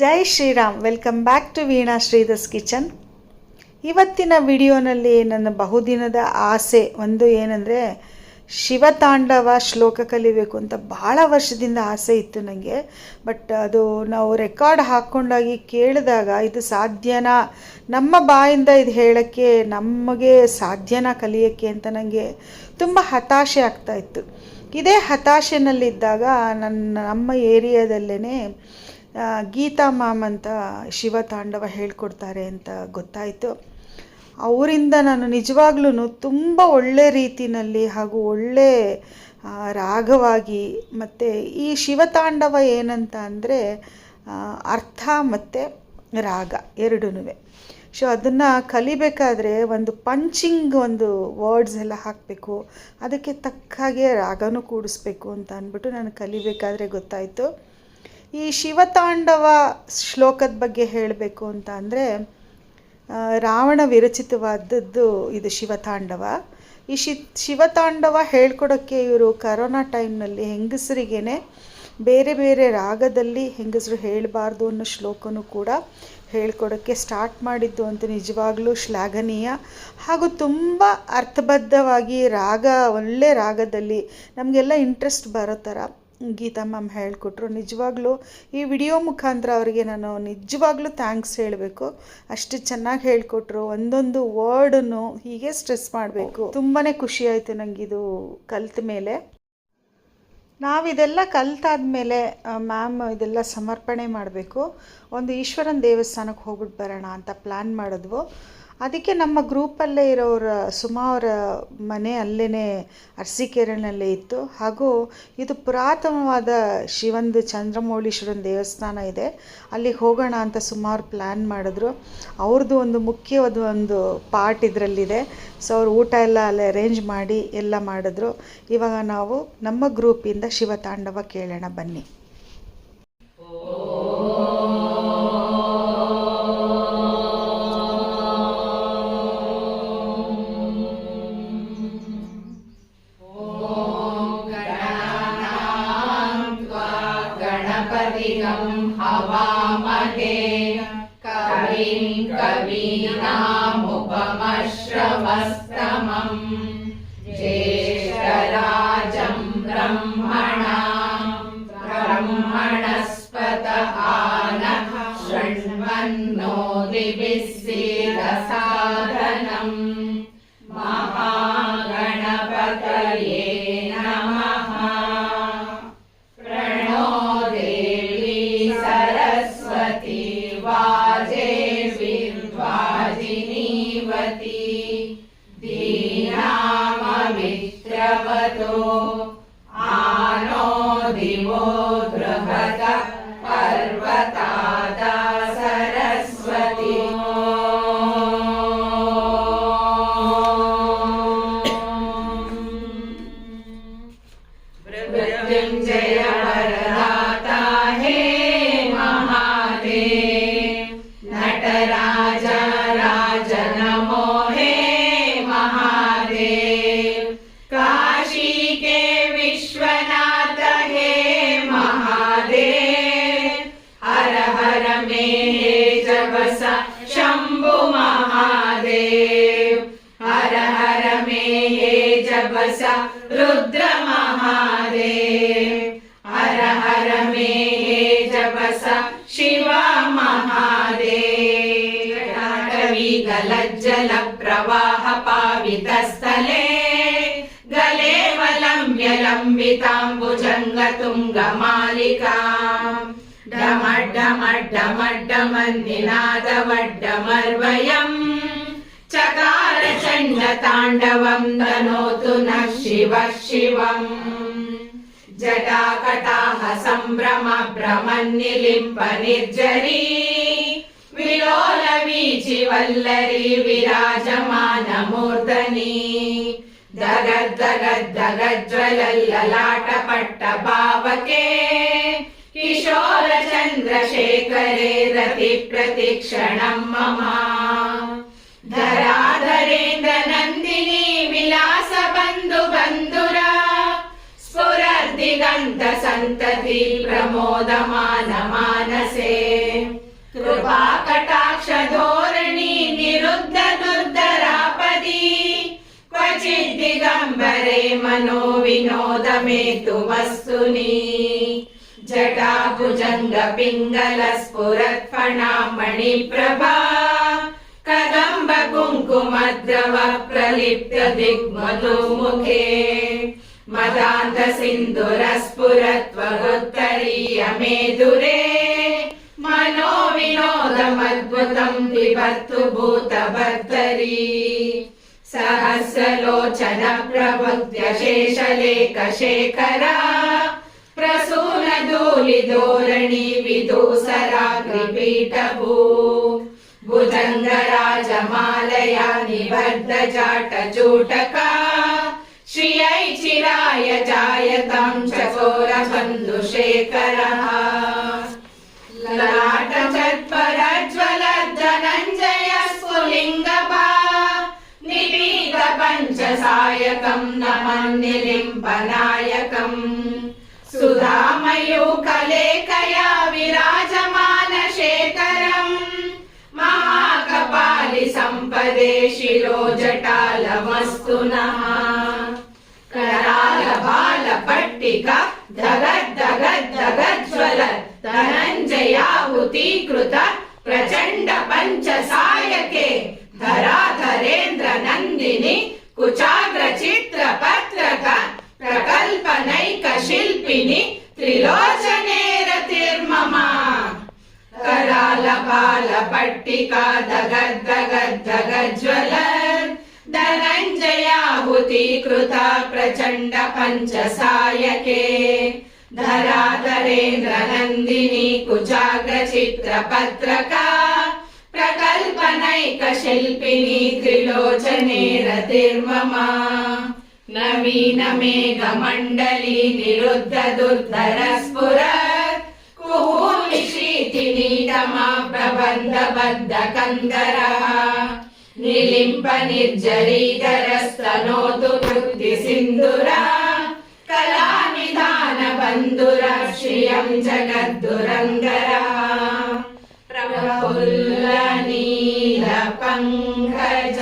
Jai Shriram. Welcome back to Veena Shridhar's kitchen ಇವತ್ತಿನ ವಿಡಿಯೋನಲ್ಲಿ ನನ್ನ ಬಹುದಿನದ ಆಸೆ ಒಂದು ಏನಂದರೆ ಶಿವತಾಂಡವ ಶ್ಲೋಕ ಕಲಿಬೇಕು ಅಂತ ಭಾಳ ವರ್ಷದಿಂದ ಆಸೆ ಇತ್ತು ನನಗೆ ಬಟ್ ಅದು ನಾವು ರೆಕಾರ್ಡ್ ಹಾಕ್ಕೊಂಡಾಗಿ ಕೇಳಿದಾಗ ಇದು ಸಾಧ್ಯನಾ? ನಮ್ಮ ಬಾಯಿಂದ ಇದು ಹೇಳೋಕ್ಕೆ, ನಮಗೆ ಸಾಧ್ಯನಾ ಕಲಿಯೋಕ್ಕೆ ಅಂತ ನನಗೆ ತುಂಬ ಹತಾಶೆ ಆಗ್ತಾ ಇತ್ತು. ಇದೇ ಹತಾಶೆನಲ್ಲಿದ್ದಾಗ ನನ್ನ, ನಮ್ಮ ಏರಿಯಾದಲ್ಲೇ ಗೀತಾ ಮ್ಯಾಮ್ ಅಂತ ಶಿವ ತಾಂಡವ ಹೇಳ್ಕೊಡ್ತಾರೆ ಅಂತ ಗೊತ್ತಾಯಿತು. ಅವರಿಂದ ನಾನು ನಿಜವಾಗ್ಲೂ ತುಂಬ ಒಳ್ಳೆ ರೀತಿಯಲ್ಲಿ ಹಾಗೂ ಒಳ್ಳೆ ರಾಗವಾಗಿ ಮತ್ತು ಈ ಶಿವತಾಂಡವ ಏನಂತ ಅಂದರೆ ಅರ್ಥ ಮತ್ತು ರಾಗ ಎರಡೂ ಸೊ ಅದನ್ನು ಕಲಿಬೇಕಾದ್ರೆ ಒಂದು ಪಂಚಿಂಗ್ ಒಂದು ವರ್ಡ್ಸ್ ಎಲ್ಲ ಹಾಕಬೇಕು, ಅದಕ್ಕೆ ತಕ್ಕ ಹಾಗೆ ರಾಗನೂ ಕೂಡಿಸ್ಬೇಕು ಅಂತ ಅಂದ್ಬಿಟ್ಟು ನಾನು ಕಲಿಬೇಕಾದ್ರೆ ಗೊತ್ತಾಯಿತು. ಈ ಶಿವತಾಂಡವ ಶ್ಲೋಕದ ಬಗ್ಗೆ ಹೇಳಬೇಕು ಅಂತ ಅಂದರೆ ರಾವಣ ವಿರಚಿತವಾದದ್ದು ಇದು ಶಿವತಾಂಡವ. ಈ ಶಿ, ಶಿವತಾಂಡವ ಹೇಳ್ಕೊಡೋಕ್ಕೆ ಇವರು ಕರೋನಾ ಟೈಮ್ನಲ್ಲಿ ಹೆಂಗಸರಿಗೇನೆ ಬೇರೆ ಬೇರೆ ರಾಗದಲ್ಲಿ ಹೆಂಗಸರು ಹೇಳಬಾರ್ದು ಅನ್ನೋ ಶ್ಲೋಕನೂ ಕೂಡ ಹೇಳ್ಕೊಡೋಕ್ಕೆ ಸ್ಟಾರ್ಟ್ ಮಾಡಿದ್ದು ಅಂತ ನಿಜವಾಗ್ಲೂ ಶ್ಲಾಘನೀಯ. ಹಾಗೂ ತುಂಬ ಅರ್ಥಬದ್ಧವಾಗಿ ರಾಗ, ಒಳ್ಳೆ ರಾಗದಲ್ಲಿ ನಮಗೆಲ್ಲ ಇಂಟ್ರೆಸ್ಟ್ ಬರೋ ಥರ ಗೀತಾ ಮ್ಯಾಮ್ ಹೇಳಿಕೊಟ್ರು. ನಿಜವಾಗ್ಲೂ ಈ ವಿಡಿಯೋ ಮುಖಾಂತರ ಅವರಿಗೆ ನಾನು ನಿಜವಾಗ್ಲೂ ಥ್ಯಾಂಕ್ಸ್ ಹೇಳಬೇಕು. ಅಷ್ಟು ಚೆನ್ನಾಗಿ ಹೇಳಿಕೊಟ್ರು. ಒಂದೊಂದು ವರ್ಡನ್ನು ಹೀಗೆ ಸ್ಟ್ರೆಸ್ ಮಾಡಬೇಕು. ತುಂಬಾ ಖುಷಿ ಆಯಿತು ನನಗಿದು ಕಲ್ತ ಮೇಲೆ. ನಾವಿದೆಲ್ಲ ಕಲ್ತಾದ್ಮೇಲೆ ಮ್ಯಾಮ್ ಇದೆಲ್ಲ ಸಮರ್ಪಣೆ ಮಾಡಬೇಕು. ಒಂದು ಈಶ್ವರನ ದೇವಸ್ಥಾನಕ್ಕೆ ಹೋಗ್ಬಿಟ್ಟು ಬರೋಣ ಅಂತ ಪ್ಲ್ಯಾನ್ ಮಾಡಿದ್ವು. ಅದಕ್ಕೆ ನಮ್ಮ ಗ್ರೂಪಲ್ಲೇ ಇರೋರ ಸುಮಾ ಅವರ ಮನೆ ಅಲ್ಲೇ ಅರಸೀಕೆರೆನಲ್ಲೇ ಇತ್ತು. ಹಾಗೂ ಇದು ಪುರಾತನವಾದ ಶಿವಂದು ಚಂದ್ರಮೌಳೀಶ್ವರನ ದೇವಸ್ಥಾನ ಇದೆ. ಅಲ್ಲಿಗೆ ಹೋಗೋಣ ಅಂತ ಸುಮಾರು ಪ್ಲ್ಯಾನ್ ಮಾಡಿದ್ರು. ಅವ್ರದ್ದು ಒಂದು ಮುಖ್ಯವಾದ ಒಂದು ಪಾರ್ಟ್ ಇದರಲ್ಲಿದೆ. ಸೊ ಅವ್ರು ಊಟ ಎಲ್ಲ ಅಲ್ಲಿ ಅರೇಂಜ್ ಮಾಡಿ ಎಲ್ಲ ಮಾಡಿದ್ರು. ಇವಾಗ ನಾವು ನಮ್ಮ ಗ್ರೂಪಿಂದ ಶಿವತಾಂಡವ ಕೇಳೋಣ ಬನ್ನಿ. गलज्जल प्रवाह पावितस्थले गले वलम्ब्य लम्बिताम्बुजङ्गतुङ्गमालिकाम् डमड्डमड्डमड्डमन्निनादवड्डमर्वयम् चकार चण्डताण्डवं तनोतु नः शिवः शिवम् जटाकटाः सम्भ्रम भ्रमन्निलिम्प निर्जरी విలోల వీచి వల్లరి విరాజమానమూర్ధని దగద్దగద్దగజ్వలల్లలాట పట్ట భావకే కిశోర చంద్రశేఖరే రతి ప్రతిక్షణం మమ ధరాధరేంద్ర నందిని విలాస బంధు బంధురా. స్ఫురర్దిగంధ సంతతి ప్రమోదమాన మానసే. కృపా కటాక్ష ధోరణి నిరుద్ధ దుర్ధరాపది. క్వచిద్ దిగంబరే మనో వినోదమేతుమస్తుని జటాభుజంగ పింగళ స్ఫురత్ ఫణామణి ప్రభా కదంబ కుంకుమద్రవ ప్రలిప్త దిగ్మను ముఖే. మదాంత సింధుర స్ఫురత్వరుత్తరీయ మేధురే. मनो विनोदमद्भुतम् पिबत्तु भूतभर्तरी सहस्रलोचन प्रबुद्ध्य शेषलेखशेखरा प्रसूनधूलिधोरणि विदूसराग्रिपीठभू भुजङ्गराजमालया निबद्धजाटचूटका श्रियै चिराय जायतां चकोरबन्धुशेखरः నాయకం నమన్నిలింబనాయకం. సుధామయూకలేకయా విరాజమాన శేఖరం. మహాకపాలి సంపదే శిలో జటాలమస్తు కరాల బాల పట్టిక ధగద్ ధగద్ ధగజ్వల धराधरेन्द्र नन्दिनी कुचाग्र चित्रपत्रका प्रकल्पनैक शिल्पिनी त्रिलोचने रतिर्ममा नवीन मेघमण्डली निरुद्ध दुर्धर स्फुरत् कुहूनिशीतिनीतमा प्रबन्धबद्ध कन्दरः निलिम्ब निर्जरीधरस्तनोतु बुद्धिसिन्धुरा कलानिधान సాక్ష్యం జగద్దురంగరా. ప్రఫుల్ల నీల పంకజ.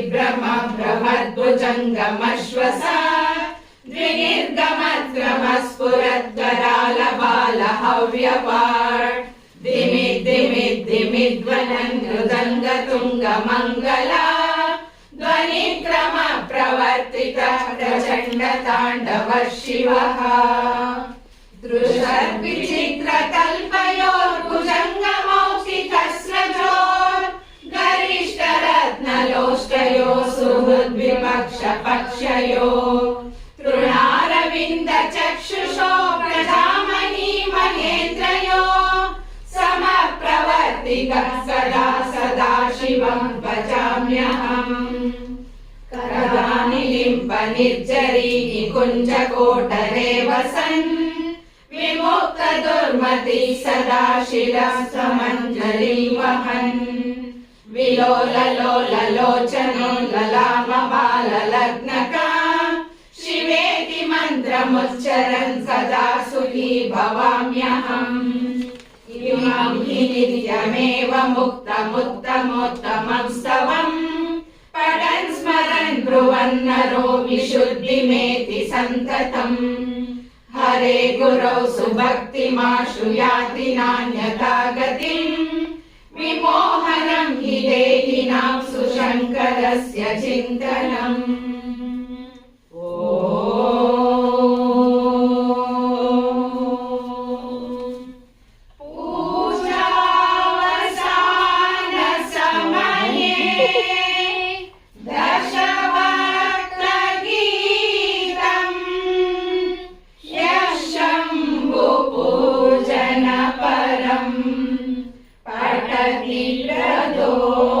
जयद्वदभ्रविभ्रम भ्रमद्भुजङ्गमश्वस द्विनिर्गमक्रमस्फुरद्गराल बाल हव्यवाड् दिमि दिमि दिमिध्वनन् मृदङ्ग तुङ्ग मङ्गला ध्वनिक्रम प्रवर्तित प्रचण्ड ताण्डव शिवः दृशद्विचित्र पक्षयो तृणारविन्द चक्षुषो प्रजामणि महेन्द्रयो समप्रवर्तिक सदा सदा शिव शिवम् भजाम्यहम् करानि लिम्ब निर्जरी निकुञ्जकोटरे वसन् विमुक्त दुर्मति सदा शिरस्तमञ्जलिं वहन् विलोललोललोचनो मन्त्रमुच्चरन् सदा सुखी भवाम्यहम् इमं हि नित्यमेव मुक्तमुत्तमोत्तमं स्तवम् पठन् स्मरन् ब्रुवन्नरो विशुद्धिमेति सन्ततम् हरे गुरौ सुभक्तिमाशु याति नान्यथा गतिम् विमोहनं हि देहिनां सुशङ्करस्य चिन्तनम् Grazie.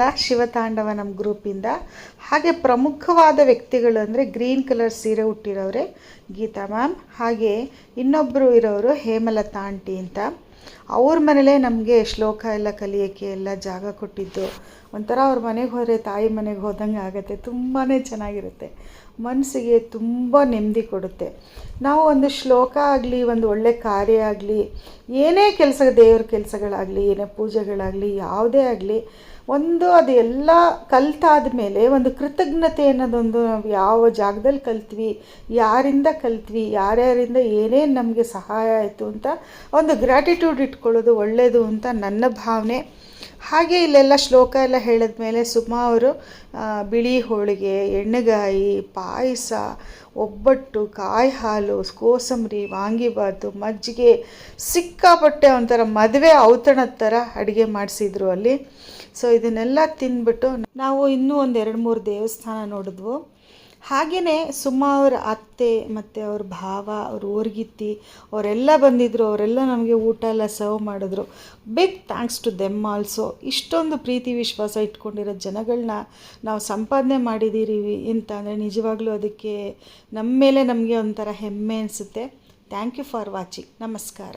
ಕೇಳಿದ್ರಲ್ಲ ಶಿವತಾಂಡವ ನಮ್ಮ ಗ್ರೂಪಿಂದ. ಹಾಗೆ ಪ್ರಮುಖವಾದ ವ್ಯಕ್ತಿಗಳು ಅಂದರೆ ಗ್ರೀನ್ ಕಲರ್ ಸೀರೆ ಹುಟ್ಟಿರೋರೆ ಗೀತಾ ಮ್ಯಾಮ್. ಹಾಗೆ ಇನ್ನೊಬ್ಬರು ಇರೋರು ಹೇಮಲತಾ ಆಂಟಿ ಅಂತ. ಅವ್ರ ಮನೇಲೇ ನಮಗೆ ಶ್ಲೋಕ ಎಲ್ಲ ಕಲಿಯೋಕ್ಕೆ ಎಲ್ಲ ಜಾಗ ಕೊಟ್ಟಿದ್ದು. ಒಂಥರ ಅವ್ರ ಮನೆಗೆ ಹೋದರೆ ತಾಯಿ ಮನೆಗೆ ಹೋದಂಗೆ ಆಗುತ್ತೆ. ತುಂಬಾ ಚೆನ್ನಾಗಿರುತ್ತೆ. ಮನಸ್ಸಿಗೆ ತುಂಬ ನೆಮ್ಮದಿ ಕೊಡುತ್ತೆ. ನಾವು ಒಂದು ಶ್ಲೋಕ ಆಗಲಿ, ಒಂದು ಒಳ್ಳೆ ಕಾರ್ಯ ಆಗಲಿ, ಏನೇ ಕೆಲಸ, ದೇವ್ರ ಕೆಲಸಗಳಾಗಲಿ, ಏನೇ ಪೂಜೆಗಳಾಗಲಿ, ಯಾವುದೇ ಆಗಲಿ, ಒಂದು ಅದು ಎಲ್ಲ ಕಲ್ತಾದ ಮೇಲೆ, ಒಂದು ಕೃತಜ್ಞತೆ ಅನ್ನೋದೊಂದು ನಾವು ಯಾವ ಜಾಗದಲ್ಲಿ ಕಲ್ತ್ವಿ, ಯಾರಿಂದ ಕಲ್ತ್ವಿ, ಯಾರ್ಯಾರಿಂದ ಏನೇನು ನಮಗೆ ಸಹಾಯ ಆಯಿತು ಅಂತ ಒಂದು ಗ್ರ್ಯಾಟಿಟ್ಯೂಡ್ ಇಟ್ಕೊಳ್ಳೋದು ಒಳ್ಳೆಯದು ಅಂತ ನನ್ನ ಭಾವನೆ. ಹಾಗೆ ಇಲ್ಲೆಲ್ಲ ಶ್ಲೋಕ ಎಲ್ಲ ಹೇಳಿದ್ಮೇಲೆ ಸುಮಾ ಅವರು ಬಿಳಿ ಹೋಳಿಗೆ, ಎಣ್ಣೆಗಾಯಿ, ಪಾಯಸ, ಒಬ್ಬಟ್ಟು ಕಾಯಿ ಹಾಲು ಕೋಸಂಬರಿ ವಾಂಗಿಬಾತು ಮಜ್ಜಿಗೆ, ಸಿಕ್ಕಾಪಟ್ಟೆ ಒಂಥರ ಮದುವೆ ಔತಣದ ಥರ ಅಡುಗೆ ಮಾಡಿಸಿದ್ರು ಅಲ್ಲಿ. ಸೊ ಇದನ್ನೆಲ್ಲ ತಿಂದ್ಬಿಟ್ಟು ನಾವು ಇನ್ನೂ ಒಂದು ಎರಡು ಮೂರು ದೇವಸ್ಥಾನ ನೋಡಿದ್ವು. ಹಾಗೆಯೇ ಸುಮ್ಮ ಅವ್ರ ಅತ್ತೆ ಮತ್ತು ಅವ್ರ ಭಾವ, ಅವ್ರ ಊರ್ಗಿತ್ತಿ, ಅವರೆಲ್ಲ ಬಂದಿದ್ದರು ಅವರೆಲ್ಲ ನಮಗೆ ಊಟ ಎಲ್ಲ ಸರ್ವ್ ಮಾಡಿದ್ರು. Big thanks to them also ಇಷ್ಟೊಂದು ಪ್ರೀತಿ, ವಿಶ್ವಾಸ ಇಟ್ಕೊಂಡಿರೋ ಜನಗಳನ್ನ ನಾವು ಸಂಪಾದನೆ ಮಾಡಿದ್ದೀರಿ ಅಂತ ಅಂದರೆ ನಿಜವಾಗ್ಲೂ ಅದಕ್ಕೆ ನಮ್ಮ ಮೇಲೆ ನಮಗೆ ಒಂಥರ ಹೆಮ್ಮೆ ಅನಿಸುತ್ತೆ. ಥ್ಯಾಂಕ್ ಯು ಫಾರ್ ವಾಚಿಂಗ್ ನಮಸ್ಕಾರ.